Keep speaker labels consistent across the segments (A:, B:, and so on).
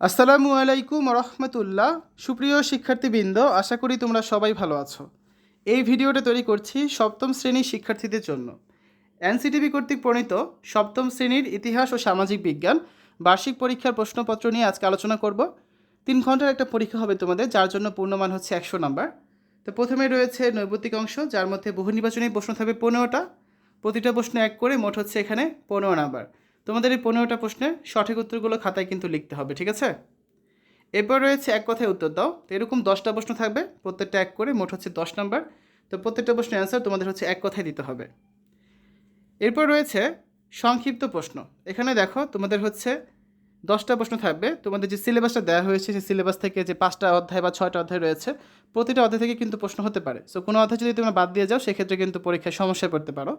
A: আসসালামু আলাইকুম রহমতুল্লাহ। সুপ্রিয় শিক্ষার্থীবৃন্দ, আশা করি তোমরা সবাই ভালো আছো। এই ভিডিওটা তৈরি করছি সপ্তম শ্রেণির শিক্ষার্থীদের জন্য। এনসিটিভি কর্তৃক প্রণীত সপ্তম শ্রেণির ইতিহাস ও সামাজিক বিজ্ঞান বার্ষিক পরীক্ষার প্রশ্নপত্র নিয়ে আজকে আলোচনা করব। তিন ঘণ্টার একটা পরীক্ষা হবে তোমাদের, যার জন্য পূর্ণমান হচ্ছে একশো নাম্বার। তো প্রথমে রয়েছে নৈবতিক অংশ, যার মধ্যে বহু নির্বাচনী প্রশ্ন থাকবে পনেরোটা। প্রতিটা প্রশ্ন এক করে মোট হচ্ছে এখানে পনেরো নাম্বার। তোমাদের এই পনেরোটা প্রশ্নের সঠিক উত্তরগুলো খাতায় কিন্তু লিখতে হবে, ঠিক আছে? এরপর রয়েছে এক কথায় উত্তর দাও। তো এরকম দশটা প্রশ্ন থাকবে, প্রত্যেকটা এক করে, মোট হচ্ছে দশ নাম্বার। তো প্রত্যেকটা প্রশ্নের অ্যান্সার তোমাদের হচ্ছে এক কথায় দিতে হবে। এরপর রয়েছে সংক্ষিপ্ত প্রশ্ন। এখানে দেখো তোমাদের হচ্ছে দশটা প্রশ্ন থাকবে। তোমাদের যে সিলেবাসটা দেওয়া হয়েছে, সেই সিলেবাস থেকে যে পাঁচটা অধ্যায় বা ছয়টা অধ্যায় রয়েছে, প্রতিটা অধ্যায় থেকে কিন্তু প্রশ্ন হতে পারে। সো কোনো অধ্যায় যদি তোমরা বাদ দিয়ে যাও, সেক্ষেত্রে কিন্তু পরীক্ষায় সমস্যায় পড়তে পারো।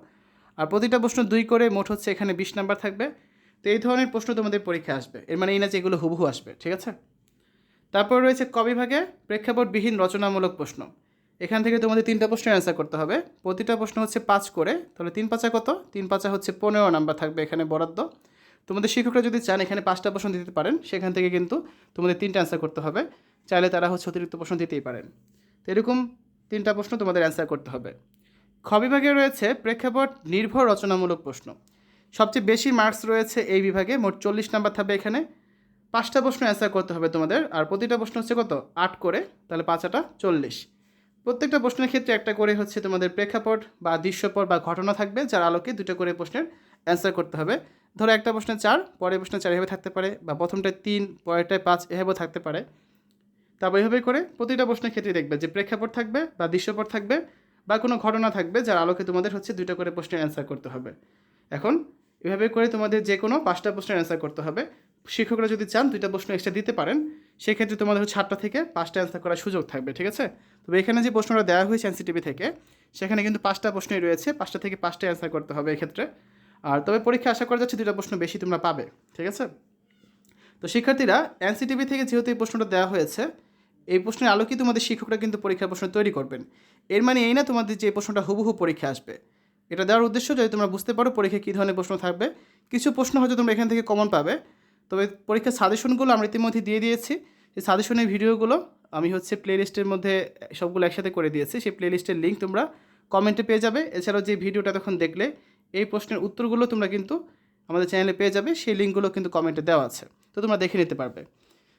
A: আর প্রতিটা প্রশ্ন দুই করে মোট হচ্ছে এখানে বিশ নাম্বার থাকবে। তো এই ধরনের প্রশ্ন তোমাদের পরীক্ষা আসবে। এর মানে এই না যে এগুলো হুবহু আসবে, ঠিক আছে? তারপর রয়েছে কবিভাগে প্রেক্ষাপটবিহীন রচনামূলক প্রশ্ন। এখান থেকে তোমাদের তিনটা প্রশ্নের অ্যান্সার করতে হবে। প্রতিটা প্রশ্ন হচ্ছে পাঁচ করে, তাহলে তিন পাঁচা কত? তিন পাঁচা হচ্ছে পনেরো নাম্বার থাকবে এখানে বরাদ্দ। তোমাদের শিক্ষকরা যদি চান এখানে পাঁচটা প্রশ্ন দিতে পারেন, সেখান থেকে কিন্তু তোমাদের তিনটা অ্যান্সার করতে হবে। চাইলে তারা হচ্ছে অতিরিক্ত প্রশ্ন দিতেই পারেন। তো এরকম তিনটা প্রশ্ন তোমাদের অ্যান্সার করতে হবে। খ বিভাগে রয়েছে প্রেক্ষাপট নির্ভর রচনামূলক প্রশ্ন। সবচেয়ে বেশি মার্কস রয়েছে এই বিভাগে, মোট চল্লিশ নাম্বার থাকবে এখানে। পাঁচটা প্রশ্ন অ্যান্সার করতে হবে তোমাদের, আর প্রতিটা প্রশ্ন হচ্ছে কত? আট করে, তাহলে পাঁচাটা চল্লিশ। প্রত্যেকটা প্রশ্নের ক্ষেত্রে একটা করে হচ্ছে তোমাদের প্রেক্ষাপট বা দৃশ্যপট বা ঘটনা থাকবে, যার আলোকে দুটো করে প্রশ্নের অ্যান্সার করতে হবে। ধরো একটা প্রশ্নে চার, পরের প্রশ্নে চার এভাবে থাকতে পারে, বা প্রথমটায় তিন, পরেরটায় পাঁচ, এভাবেও থাকতে পারে। তারপর এভাবে করে প্রতিটা প্রশ্নের ক্ষেত্রে দেখবে যে প্রেক্ষাপট থাকবে বা দৃশ্যপট থাকবে বা কোনো ঘটনা থাকবে যার আলোকে তোমাদের হচ্ছে দুটো করে প্রশ্নের অ্যান্সার করতে হবে। এখন এভাবে করে তোমাদের যে কোনো পাঁচটা প্রশ্নের অ্যান্সার করতে হবে। শিক্ষকরা যদি চান দুইটা প্রশ্ন এক্সট্রা দিতে পারেন, সেক্ষেত্রে তোমাদের হচ্ছে আটটা থেকে পাঁচটা অ্যান্সার করার সুযোগ থাকবে, ঠিক আছে? তবে এখানে যে প্রশ্নটা দেওয়া হয়েছে এনসিটিভি থেকে, সেখানে কিন্তু পাঁচটা প্রশ্নই রয়েছে, পাঁচটা থেকে পাঁচটা অ্যান্সার করতে হবে এক্ষেত্রে। আর তবে পরীক্ষা আশা করা যাচ্ছে দুটা প্রশ্ন বেশি তোমরা পাবে, ঠিক আছে? তো শিক্ষার্থীরা এনসিটিভি থেকে যেহেতু এই প্রশ্নটা দেওয়া হয়েছে এই প্রশ্নের আলোকেই তোমাদের শিক্ষকরা কিন্তু পরীক্ষার প্রশ্ন তৈরি করবেন। এর মানে এই না তোমাদের যে প্রশ্নটা হুবহু পরীক্ষা আসবে। এটা দেওয়ার উদ্দেশ্য যদি তোমরা বুঝতে পারো পরীক্ষায় কী ধরনের প্রশ্ন থাকবে। কিছু প্রশ্ন হয়তো তোমরা এখান থেকে কমন পাবে। তবে পরীক্ষার সাজেশনগুলো আমরা ইতিমধ্যে দিয়ে দিয়েছি। সেই সাজেশনের ভিডিওগুলো আমি হচ্ছে প্লে লিস্টের মধ্যে সবগুলো একসাথে করে দিয়েছি। সেই প্লে লিস্টের লিঙ্ক তোমরা কমেন্টে পেয়ে যাবে। এছাড়াও যে ভিডিওটা তখন দেখলে, এই প্রশ্নের উত্তরগুলো তোমরা কিন্তু আমাদের চ্যানেলে পেয়ে যাবে। সেই লিঙ্কগুলো কিন্তু কমেন্টে দেওয়া আছে। তো তোমরা দেখে নিতে পারবে।